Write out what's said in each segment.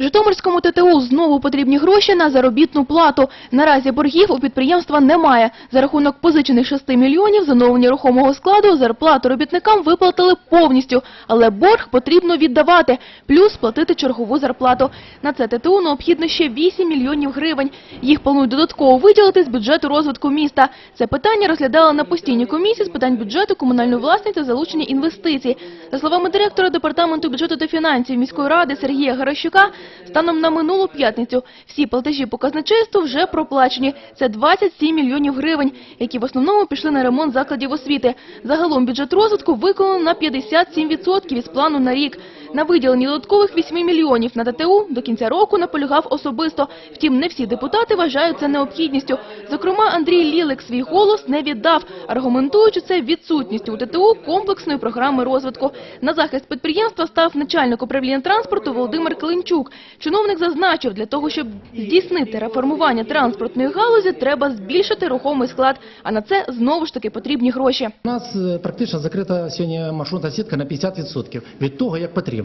Житомирському ТТУ знову потрібні гроші на заробітну плату. Наразі боргів у підприємства немає. За рахунок позичених 6 мільйонів за нову нерухомого складу зарплату робітникам виплатили повністю, але борг потрібно віддавати, плюс платити чергову зарплату. На це ТТУ необхідно ще 8 мільйонів гривень. Їх планують додатково виділити з бюджету розвитку міста. Це питання розглядали на постійній комісії з питань бюджету, комунальної власності та залучення інвестицій. За словами директора департаменту бюджету та фінансів міської ради Сергія Гаращука, станом на минулу п'ятницю всі платежі по казначейству вже проплачені. Це 27 мільйонів гривень, які в основному пішли на ремонт закладів освіти. Загалом бюджет розвитку виконано на 57% із плану на рік. На виділенні додаткових 8 мільйонів на ТТУ до кінця року наполягав особисто. Втім, не всі депутати вважають це необхідністю. Зокрема, Андрій Лілик свій голос не віддав, аргументуючи це відсутністю у ТТУ комплексної програми розвитку. На захист підприємства став начальник управління транспорту Володимир Клинчук. Чиновник зазначив, для того, щоб здійснити реформування транспортної галузі, треба збільшити рухомий склад, а на це знову ж таки потрібні гроші. У нас е, практично закрита сьогодні маршрутна сітка на 50% від того, як потрібно.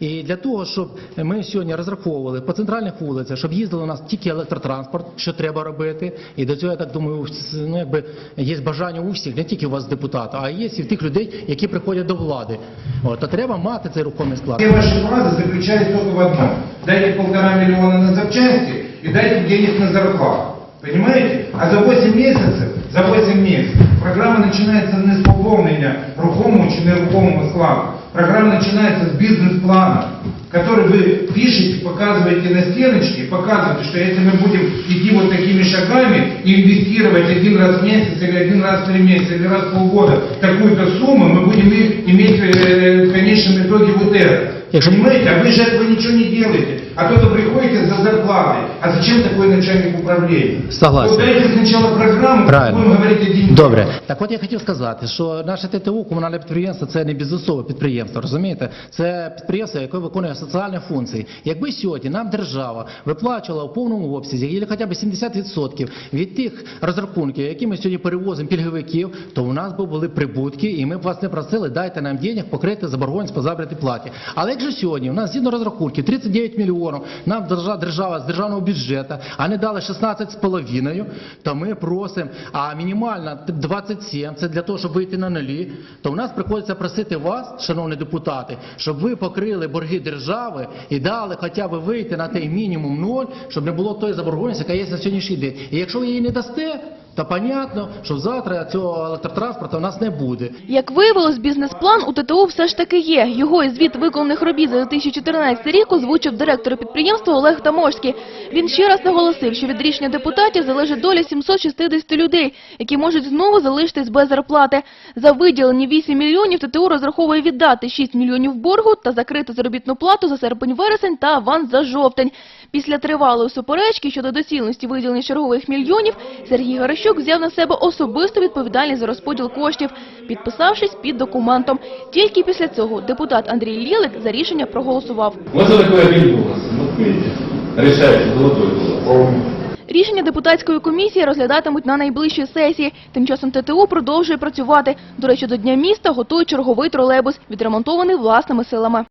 І для того, щоб ми сьогодні розраховували по центральних вулицях, щоб їздили у нас тільки електротранспорт, що треба робити. І до цього, я так думаю, ну, якби є бажання у всіх, не тільки у вас депутата, а є і в тих людей, які приходять до влади. От, то треба мати цей рухомий склад. Все ваши фразы заключались только в одном. Дайте полтора миллиона на запчасти и дайте денег на зарплату. Понимаете? А за 8 месяцев, за 8 месяцев программа начинается не з поповнення рухомого чи нерухомого складу. Программа начинается с бизнес-плана, который вы пишете, показываете на стеночке, показываете, что если мы будем идти вот такими шагами и инвестировать один раз в месяц или один раз в три месяца или раз в полгода такую-то сумму, мы будем иметь в конечном итоге вот это. Якщо- Понимаете? А вы же этого ничего не делаете. А то-то приходите за зарплатой. А зачем такой начальник управления? Согласен. Вот дайте сначала программу, Правильно. будем говорить о деньгах. Добре. Так от я хотів сказати, що наше ТТУ, комунальне підприємство, це не бізнесове підприємство, розумієте? Це підприємство, яке виконує соціальні функції. Якби сьогодні нам держава виплачувала в повному обсязі, або хоча б 70% від тих розрахунків, які ми сьогодні перевозимо пільговиків, то у нас би були прибутки, і ми б вас не просили, дайте нам денег покрити заборгованість по заробітній платі. Але якщо сьогодні у нас згідно розрахунків 39 мільйонів, нам держава, держава з державного бюджету, а не дали 16,5, то ми просимо, а мінімальна 27, це для того, щоб вийти на нулі, то в нас приходиться просити вас, шановні депутати, щоб ви покрили борги держави і дали хоча б вийти на той мінімум ноль, щоб не було тої заборгованості, яка є на сьогоднішній день. І якщо ви її не дасте, то понятно, що завтра цього електротранспорту у нас не буде. Як виявилось, бізнес-план у ТТУ все ж таки є. Його і звіт виконаних робіт за 2014 рік озвучив директор підприємства Олег Тамошський. Він ще раз наголосив, що від рішення депутатів залежить доля 760 людей, які можуть знову залишитись без зарплати. За виділені 8 мільйонів ТТУ розраховує віддати 6 мільйонів боргу та закрити заробітну плату за серпень-вересень та аванс за жовтень. Після тривалої суперечки щодо доцільності виділення чергових мільйонів Сергій Гаращук взяв на себе особисту відповідальність за розподіл коштів, підписавшись під документом. Тільки після цього депутат Андрій Лілик за рішення проголосував. Решаете, золотой голос. Рішення депутатської комісії розглядатимуть на найближчій сесії. Тим часом ТТУ продовжує працювати. До речі, до Дня міста готують черговий тролейбус, відремонтований власними силами.